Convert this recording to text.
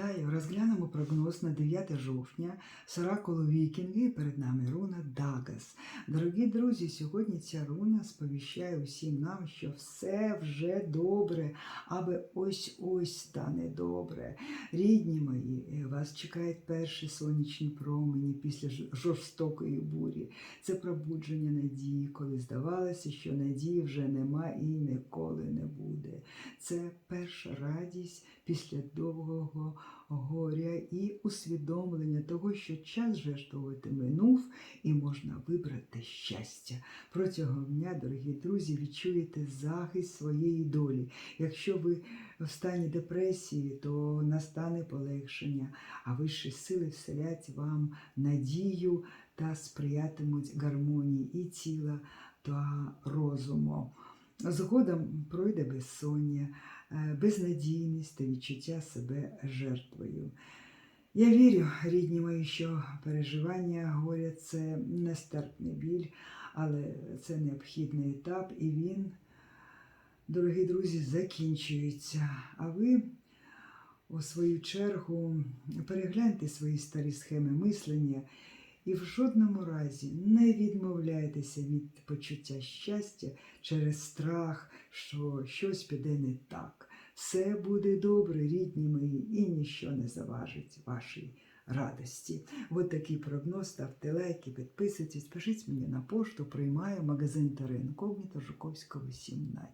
Вітаю! Розглянемо прогноз на 9 жовтня з оракулу Вікінги. Перед нами руна Дагас. Дорогі друзі, сьогодні ця руна сповіщає усім нам, що все вже добре, аби ось-ось стане добре. Рідні мої, вас чекають перші сонячні промені після жорстокої бурі. Це пробудження надії, коли здавалося, що надії вже нема і ніколи не буде. Це перша радість після довгого горя і усвідомлення того, що час жертвувати минув і можна вибрати щастя. Протягом дня, дорогі друзі, відчуєте захист своєї долі. Якщо ви в стані депресії, то настане полегшення, а вищі сили вселять вам надію та сприятимуть гармонії і тіла та розуму. Згодом пройде безсоння, е, безнадійність та відчуття себе жертвою. Я вірю, рідні мої, що переживання горя це нестерпний біль, але це необхідний етап, і він, дорогі друзі, закінчується. А ви, у свою чергу, перегляньте свої старі схеми мислення і в жодному разі не відмовляйтеся від почуття щастя через страх, що щось піде не так. Все буде добре, рідні мої, і ніщо не заважить вашій радості. От такий прогноз. Ставте лайки, підписуйтесь, пишіть мені на пошту, приймаю магазин Терен Інкогніто Жуковського 17.